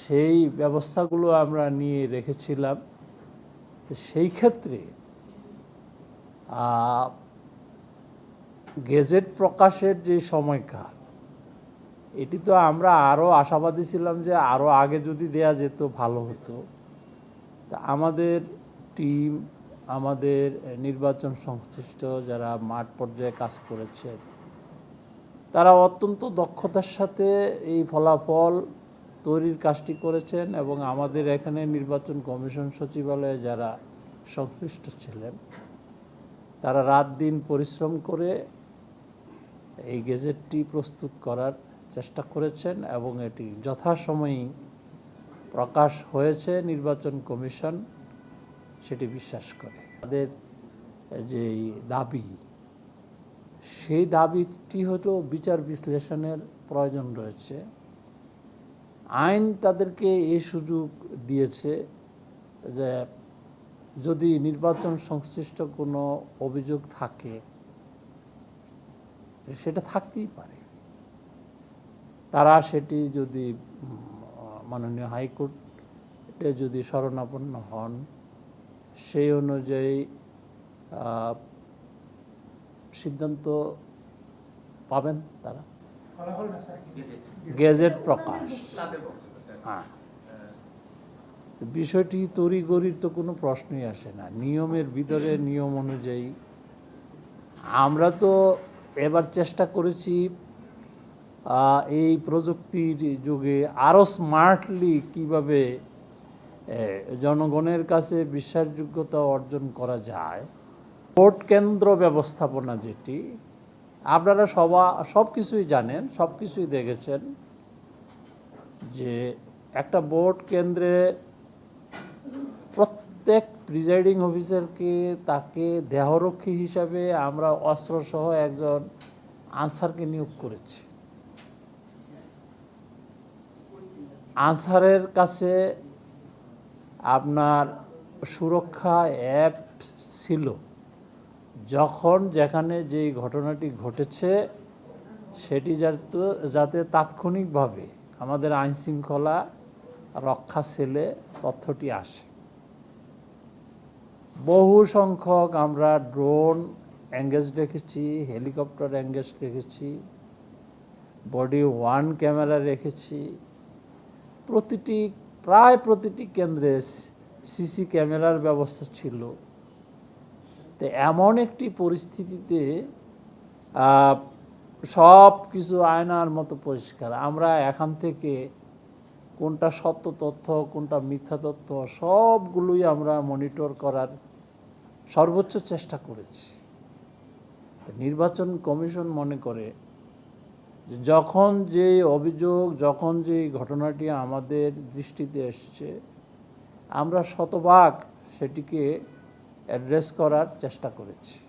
সেই ব্যবস্থাগুলো আমরা নিয়ে রেখেছিলাম। তো সেই ক্ষেত্রে গেজেট প্রকাশের যে সময়কাল, এটি তো আমরা আরও আশাবাদী ছিলাম যে আরও আগে যদি দেয়া যেত ভালো হতো। তা আমাদের টিম, আমাদের নির্বাচন সংশ্লিষ্ট যারা মাঠ পর্যায়ে কাজ করেছে তারা অত্যন্ত দক্ষতার সাথে এই ফলাফল তৈরির কাজটি করেছেন এবং আমাদের এখানে নির্বাচন কমিশন সচিবালয়ে যারা সংশ্লিষ্ট ছিলেন, তারা রাত দিন পরিশ্রম করে এই গেজেটটি প্রস্তুত করার চেষ্টা করেছেন এবং এটি যথাসময়েই প্রকাশ হয়েছে নির্বাচন কমিশন, সেটি বিশ্বাস করে। তাদের যে দাবি, সেই দাবিটি হলো বিচার বিশ্লেষণের প্রয়োজন রয়েছে। আইন তাদেরকে এই সুযোগ দিয়েছে যে যদি নির্বাচন সংশ্লিষ্ট কোনো অভিযোগ থাকে, সেটা থাকতেই পারে। তারা সেটি যদি মাননীয় হাইকোর্টে যদি শরণাপন্ন হন, সেই অনুযায়ী সিদ্ধান্ত পাবেন তারা। গেজেট প্রকাশ। হ্যাঁ। তো বিষয়টি তড়িগড়ির তো কোনো প্রশ্নই আসে না। নিয়মের ভিতরে নিয়ম অনুযায়ী। আমরা তো এবার চেষ্টা করেছি আহ, এই প্রযুক্তির যুগে আরও স্মার্টলি কীভাবে জনগণের কাছে বিশ্বাসযোগ্যতা অর্জন করা যায়। ভোট কেন্দ্র ব্যবস্থাপনা যেটি আপনারা সবা সব কিছুই জানেন সব কিছুই দেখেছেন যে একটা ভোট কেন্দ্রে প্রত্যেক প্রিজাইডিং অফিসারকে তাকে দেহরক্ষী হিসাবে আমরা অস্ত্রসহ একজন আনসারকে নিয়োগ করেছি। আনসারের কাছে আপনার সুরক্ষা অ্যাপ ছিল। যখন যেখানে যেই ঘটনাটি ঘটেছে সেটি যাতে যাতে তাৎক্ষণিকভাবে আমাদের আইন শৃঙ্খলা রক্ষা সেলে তথ্যটি আসে বহু সংখ্যক আমরা ড্রোন অ্যাঙ্গেজ রেখেছি হেলিকপ্টার অ্যাঙ্গেজ রেখেছি বডি ওয়ান ক্যামেরা রেখেছি প্রতিটি প্রায় প্রতিটি কেন্দ্রে সিসি ক্যামেরার ব্যবস্থা ছিল তো এমন একটি পরিস্থিতিতে সব কিছু আয়নার মতো পরিষ্কার। আমরা এখান থেকে কোনটা সত্য তথ্য, কোনটা মিথ্যা তথ্য, সবগুলোই আমরা মনিটর করার সর্বোচ্চ চেষ্টা করেছি। নির্বাচন কমিশন মনে করে যখন যে অভিযোগ, যখন যে ঘটনাটি আমাদের দৃষ্টিতে এসছে, আমরা শতভাগ সেটিকে অ্যাড্রেস করার চেষ্টা করেছি।